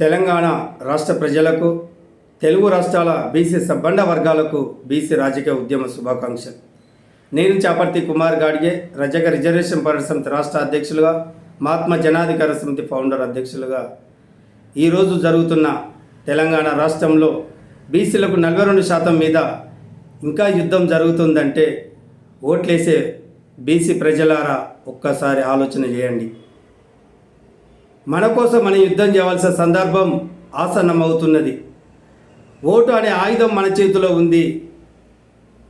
తెలంగాణ రాష్ట్ర ప్రజలకు తెలుగు రాష్ట్రాల బీసీ సబ్బండ వర్గాలకు బీసీ రాజకీయ ఉద్యమ శుభాకాంక్షలు. నేను చాపర్తి కుమార్ గాడిగే రజక రిజర్వేషన్ పోరాట సమితి రాష్ట్ర అధ్యక్షులుగా మహాత్మా జనాధికార సమితి ఫౌండర్ అధ్యక్షులుగా. ఈరోజు జరుగుతున్న తెలంగాణ రాష్ట్రంలో బీసీలకు నలభై రెండు శాతం మీద ఇంకా యుద్ధం జరుగుతుందంటే ఓట్లేసే బీసీ ప్రజలారా ఒక్కసారి ఆలోచన చేయండి. మన కోసం మనం యుద్ధం చేయవలసిన సందర్భం ఆసన్నమవుతున్నది. ఓటు అనే ఆయుధం మన చేతిలో ఉంది.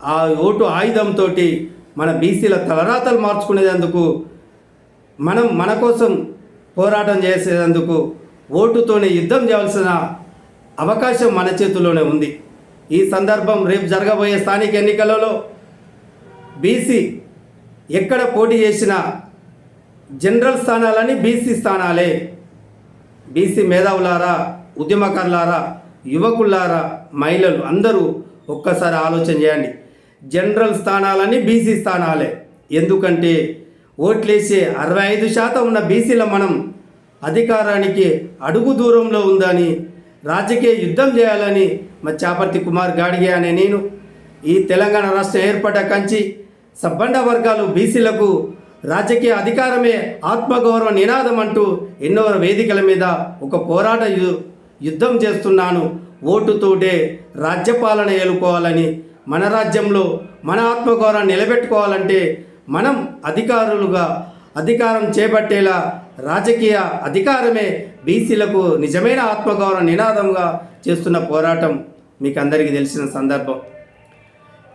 ఆ ఓటు ఆయుధంతో మన బీసీల తలరాతలు మార్చుకునేందుకు మనం మన కోసం పోరాటం చేసేందుకు ఓటుతోనే యుద్ధం చేయవలసిన అవకాశం మన చేతిలోనే ఉంది. ఈ సందర్భం రేపు జరగబోయే స్థానిక ఎన్నికలలో బీసీ ఎక్కడ పోటీ చేసినా జనరల్ స్థానాలని బీసీ స్థానాలే. బీసీ మేధావులారా ఉద్యమకారులారా యువకులారా మహిళలు అందరూ ఒక్కసారి ఆలోచన చేయండి. జనరల్ స్థానాలని బీసీ స్థానాలే. ఎందుకంటే ఓట్లేసే అరవై ఐదు శాతం ఉన్న బీసీల మనం అధికారానికి అడుగు దూరంలో ఉందని రాజకీయ యుద్ధం చేయాలని మా చాపర్తి కుమార్ గాడిగే అనే నేను ఈ తెలంగాణ రాష్ట్రం ఏర్పడ్డ కంచి సబ్బండ వర్గాలు బీసీలకు రాజకీయ అధికారమే ఆత్మగౌరవ నినాదం అంటూ ఎన్నో వేదికల మీద ఒక పోరాట యు- యుద్ధం చేస్తున్నాను. ఓటుతోటే రాజ్యపాలన ఏలుకోవాలని మన రాజ్యంలో మన ఆత్మగౌరవం నిలబెట్టుకోవాలంటే మనం అధికారులుగా అధికారం చేపట్టేలా రాజకీయ అధికారమే బీసీలకు నిజమైన ఆత్మగౌరవ నినాదంగా చేస్తున్న పోరాటం మీకు అందరికీ తెలిసిన సందర్భం.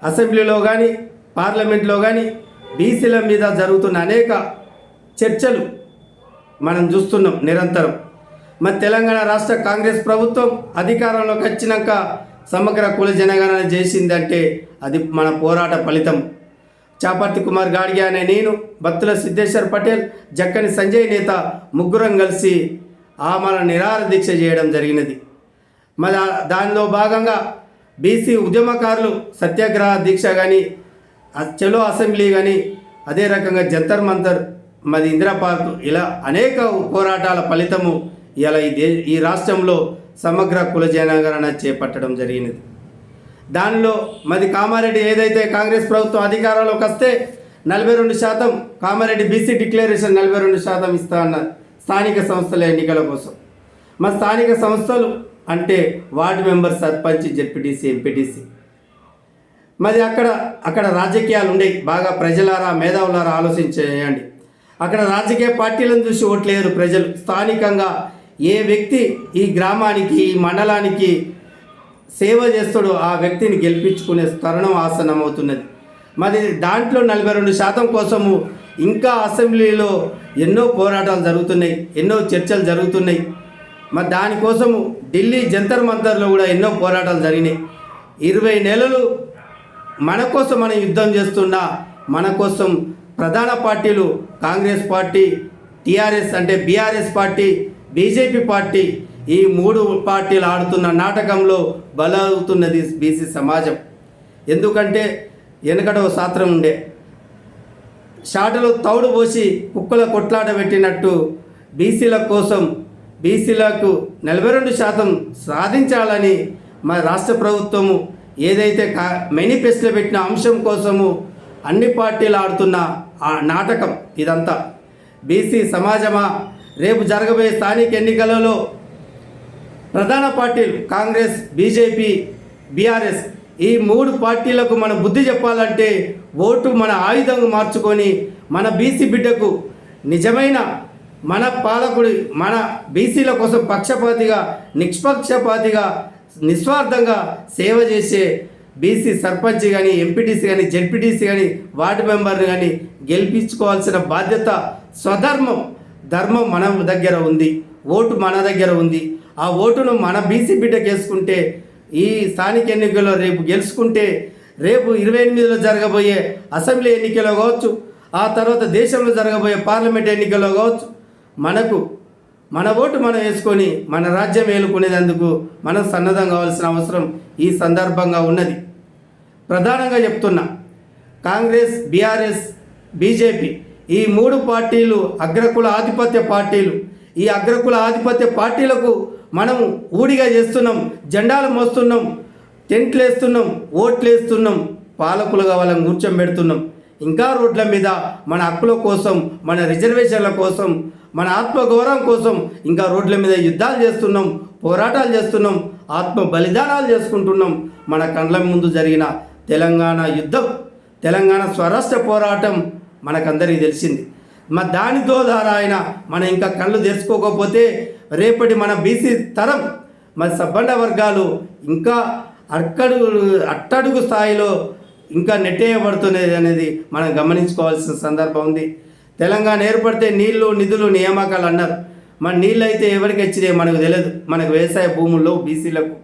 అసెంబ్లీలో కానీ పార్లమెంట్లో కానీ బీసీల మీద జరుగుతున్న అనేక చర్చలు మనం చూస్తున్నాం నిరంతరం. మరి తెలంగాణ రాష్ట్ర కాంగ్రెస్ ప్రభుత్వం అధికారంలోకి వచ్చినాక సమగ్ర కుల జనగణన చేసిందంటే అది మన పోరాట ఫలితం. చాపర్తి కుమార్ గాడిగే అనే నేను భక్తుల సిద్ధేశ్వర్ పటేల్ జక్కని సంజయ్ నేత ముగ్గురం కలిసి ఆమల నిరాహార దీక్ష చేయడం జరిగినది. మరి దానిలో భాగంగా బీసీ ఉద్యమకారులు సత్యాగ్రహ దీక్ష కానీ చలో అసెంబ్లీ కానీ అదే రకంగా జంతర్ మంతర్ మరి ఇందిరా పార్క్ ఇలా అనేక పోరాటాల ఫలితము ఇలా ఈ దే ఈ రాష్ట్రంలో సమగ్ర కుల జనగణన చేపట్టడం జరిగినది. దానిలో మరి కామారెడ్డి ఏదైతే కాంగ్రెస్ ప్రభుత్వం అధికారంలోకి వస్తే నలభై రెండు శాతం కామారెడ్డి బీసీ డిక్లరేషన్ నలభై రెండు శాతం ఇస్తా అన్నారు స్థానిక సంస్థల ఎన్నికల కోసం. మా స్థానిక సంస్థలు అంటే ward member sarpanch ZPTC MPTC. మరి అక్కడ అక్కడ రాజకీయాలు ఉండేవి బాగా ప్రజలారా మేధావులారా ఆలోచించేయండి. అక్కడ రాజకీయ పార్టీలను చూసి ఓట్లేరు ప్రజలు. స్థానికంగా ఏ వ్యక్తి ఈ గ్రామానికి ఈ మండలానికి సేవ చేస్తాడో ఆ వ్యక్తిని గెలిపించుకునే తరుణం అవుతున్నది మరి దాంట్లో నలభై రెండు శాతం కోసము ఇంకా అసెంబ్లీలో ఎన్నో పోరాటాలు జరుగుతున్నాయి ఎన్నో చర్చలు జరుగుతున్నాయి. మరి దానికోసము ఢిల్లీ జంతర్ మంతర్లో కూడా ఎన్నో పోరాటాలు జరిగినాయి. ఇరవై నెలలు మన కోసం మనం యుద్ధం చేస్తున్నా మన కోసం ప్రధాన పార్టీలు కాంగ్రెస్ పార్టీ టీఆర్ఎస్ అంటే బీఆర్ఎస్ పార్టీ బీజేపీ పార్టీ ఈ మూడు పార్టీలు ఆడుతున్న నాటకంలో బలవుతున్నది బీసీ సమాజం. ఎందుకంటే వెనకట ఓ శాస్త్రం ఉండే. షాటలో తౌడు పోసి కుక్కల కొట్లాట పెట్టినట్టు బీసీల కోసం బీసీలకు నలభై రెండు శాతం సాధించాలని మన రాష్ట్ర ప్రభుత్వము ఏదైతే కా మేనిఫెస్టో పెట్టిన అంశం కోసము అన్ని పార్టీలు ఆడుతున్న ఆ నాటకం ఇదంతా. బీసీ సమాజమా? రేపు జరగబోయే స్థానిక ఎన్నికలలో ప్రధాన పార్టీలు కాంగ్రెస్ బీజేపీ బీఆర్ఎస్ ఈ మూడు పార్టీలకు మన బుద్ధి చెప్పాలంటే ఓటు మన ఆయుధంగా మార్చుకొని మన బీసీ బిడ్డకు నిజమైన మన పాలకుడి మన బీసీల కోసం పక్షపాతిగా నిష్పక్షపాతిగా నిస్వార్థంగా సేవ చేసే బీసీ సర్పంచ్ కానీ ఎంపీటీసీ కానీ జెడ్పీటీసీ కానీ వార్డు మెంబర్ని కానీ గెలిపించుకోవాల్సిన బాధ్యత స్వధర్మం. ధర్మం మన దగ్గర ఉంది. ఓటు మన దగ్గర ఉంది. ఆ ఓటును మన బీసీ బిడ్డకు వేసుకుంటే ఈ స్థానిక ఎన్నికల్లో రేపు గెలుచుకుంటే రేపు ఇరవై ఎనిమిదిలో జరగబోయే అసెంబ్లీ ఎన్నికలో కావచ్చు ఆ తర్వాత దేశంలో జరగబోయే పార్లమెంట్ ఎన్నికల్లో కావచ్చు మనకు మన ఓటు మనం వేసుకొని మన రాజ్యం ఏలుకునేందుకు మనం సన్నద్ధం కావాల్సిన అవసరం ఈ సందర్భంగా ఉన్నది. ప్రధానంగా చెప్తున్నా కాంగ్రెస్ బీఆర్ఎస్ బీజేపీ ఈ మూడు పార్టీలు అగ్రకుల ఆధిపత్య పార్టీలు. ఈ అగ్రకుల ఆధిపత్య పార్టీలకు మనం ఊడిగా చేస్తున్నాం జెండాలు మోస్తున్నాం టెంట్లు వేస్తున్నాం ఓట్లు వేస్తున్నాం పాలకులుగా వాళ్ళని కూర్చోబెడుతున్నాం. ఇంకా రోడ్ల మీద మన హక్కుల కోసం మన రిజర్వేషన్ల కోసం మన ఆత్మగౌరవం కోసం ఇంకా రోడ్ల మీద యుద్ధాలు చేస్తున్నాం పోరాటాలు చేస్తున్నాం ఆత్మ బలిదానాలు చేసుకుంటున్నాం. మన కండ్ల ముందు జరిగిన తెలంగాణ యుద్ధం తెలంగాణ స్వరాష్ట్ర పోరాటం మనకందరికీ తెలిసింది. మా దానితో ద్వారా ఆయన మనం ఇంకా కళ్ళు తెరుచుకోకపోతే రేపటి మన బీసీ తరం మన సబ్బండ వర్గాలు ఇంకా అక్కడుగు అట్టడుగు స్థాయిలో ఇంకా నెట్టేయబడుతున్నది అనేది మనం గమనించుకోవాల్సిన సందర్భం ఉంది. తెలంగాణ ఏర్పడితే నీళ్ళు నిధులు నియామకాలు అన్నారు. మన నీళ్ళు అయితే ఎవరికి ఇచ్చినాయో మనకు తెలియదు. మనకు వ్యవసాయ భూముల్లో బీసీలకు.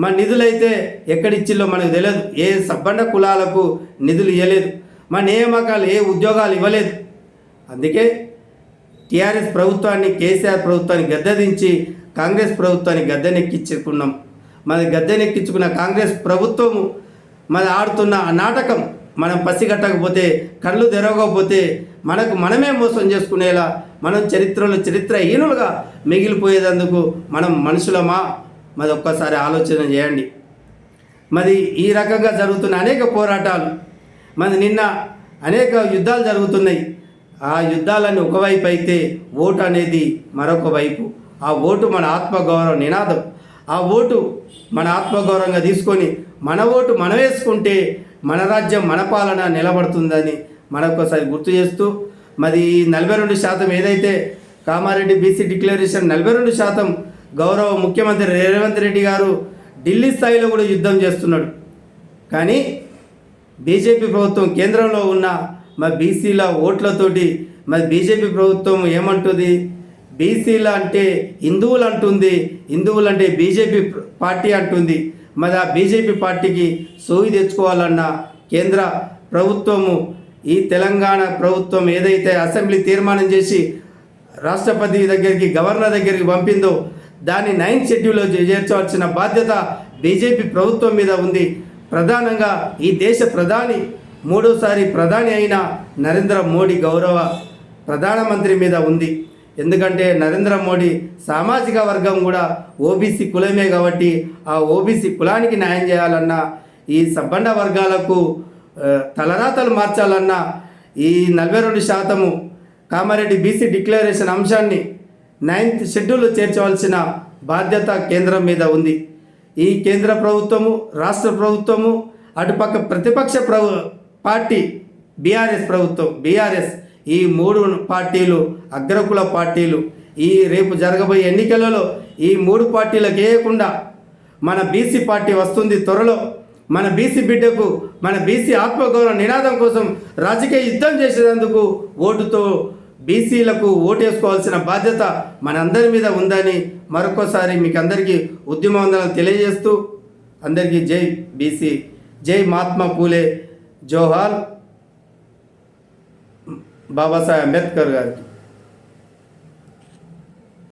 మన నిధులైతే ఎక్కడిచ్చిల్లో మనకు తెలియదు. ఏ సబ్బండ కులాలకు నిధులు ఇవ్వలేదు మన నియామకాలు ఏ ఉద్యోగాలు ఇవ్వలేదు. అందుకే టీఆర్ఎస్ ప్రభుత్వాన్ని కేసీఆర్ ప్రభుత్వాన్ని గద్దెదించి కాంగ్రెస్ ప్రభుత్వాన్ని గద్దెనెక్కించుకున్నాం. మరి గద్దెనెక్కించుకున్న కాంగ్రెస్ ప్రభుత్వము మరి ఆడుతున్న ఆ నాటకం మనం పసిగట్టకపోతే కళ్ళు తెరవకపోతే మనకు మనమే మోసం చేసుకునేలా మనం చరిత్రలో చరిత్రహీనులుగా మిగిలిపోయేందుకు మనం మనుషులమా? మరి ఒక్కసారి ఆలోచన చేయండి. మరి ఈ రకంగా జరుగుతున్న అనేక పోరాటాలు మరి నిన్న అనేక యుద్ధాలు జరుగుతున్నాయి. ఆ యుద్ధాలన్నీ ఒకవైపు అయితే ఓటు అనేది మరొక వైపు. ఆ ఓటు మన ఆత్మగౌరవ నినాదం. ఆ ఓటు మన ఆత్మగౌరవంగా తీసుకొని మన ఓటు మనం వేసుకుంటే మన రాజ్యం మన పాలన నిలబడుతుందని మరొకసారి గుర్తు చేస్తూ మరి ఈ నలభై రెండు శాతం ఏదైతే కామారెడ్డి బీసీ డిక్లరేషన్ నలభై రెండు శాతం గౌరవ ముఖ్యమంత్రి రేవంత్ రెడ్డి గారు ఢిల్లీ స్థాయిలో కూడా యుద్ధం చేస్తున్నాడు. కానీ బీజేపీ ప్రభుత్వం కేంద్రంలో ఉన్న మరి బీసీల ఓట్లతోటి మరి బీజేపీ ప్రభుత్వం ఏమంటుంది? బీసీల అంటే హిందువులు అంటుంది హిందువులు అంటే బీజేపీ పార్టీ అంటుంది. మరి ఆ బీజేపీ పార్టీకి సోయి తెచ్చుకోవాలన్న కేంద్ర ప్రభుత్వము ఈ తెలంగాణ ప్రభుత్వం ఏదైతే అసెంబ్లీ తీర్మానం చేసి రాష్ట్రపతి దగ్గరికి గవర్నర్ దగ్గరికి పంపిందో దాన్ని నైన్త్ షెడ్యూల్లో చేర్చవలసిన బాధ్యత బీజేపీ ప్రభుత్వం మీద ఉంది. ప్రధానంగా ఈ దేశ ప్రధాని మూడోసారి ప్రధాని అయిన నరేంద్ర మోడీ గౌరవ ప్రధానమంత్రి మీద ఉంది. ఎందుకంటే నరేంద్ర మోడీ సామాజిక వర్గం కూడా ఓబీసీ కులమే కాబట్టి ఆ ఓబీసీ కులానికి న్యాయం చేయాలన్నా ఈ సబ్బండ వర్గాలకు తలరాతలు మార్చాలన్నా ఈ నలభై రెండు శాతము కామారెడ్డి బీసీ డిక్లరేషన్ అంశాన్ని నైన్త్ షెడ్యూల్లో చేర్చవలసిన బాధ్యత కేంద్రం మీద ఉంది. ఈ కేంద్ర ప్రభుత్వము రాష్ట్ర ప్రభుత్వము అటుపక్క ప్రతిపక్ష ప్రభు పార్టీ బీఆర్ఎస్ ప్రభుత్వం బీఆర్ఎస్ ఈ మూడు పార్టీలు అగ్రకుల పార్టీలు. ఈ రేపు జరగబోయే ఎన్నికలలో ఈ మూడు పార్టీలకు వేయకుండా మన బీసీ పార్టీ వస్తుంది త్వరలో. మన బీసీ బిడ్డకు మన బీసీ ఆత్మగౌరవ నినాదం కోసం రాజకీయ యుద్ధం చేసేందుకు ఓటుతో బీసీలకు ఓటేసుకోవాల్సిన బాధ్యత మనందరి మీద ఉందని మరొకసారి మీకు అందరికీ ఉద్యమవందనం తెలియజేస్తూ అందరికీ జై బీసీ జై మహాత్మా పూలే. జోహార్. बाबा साहेब अंबेडकर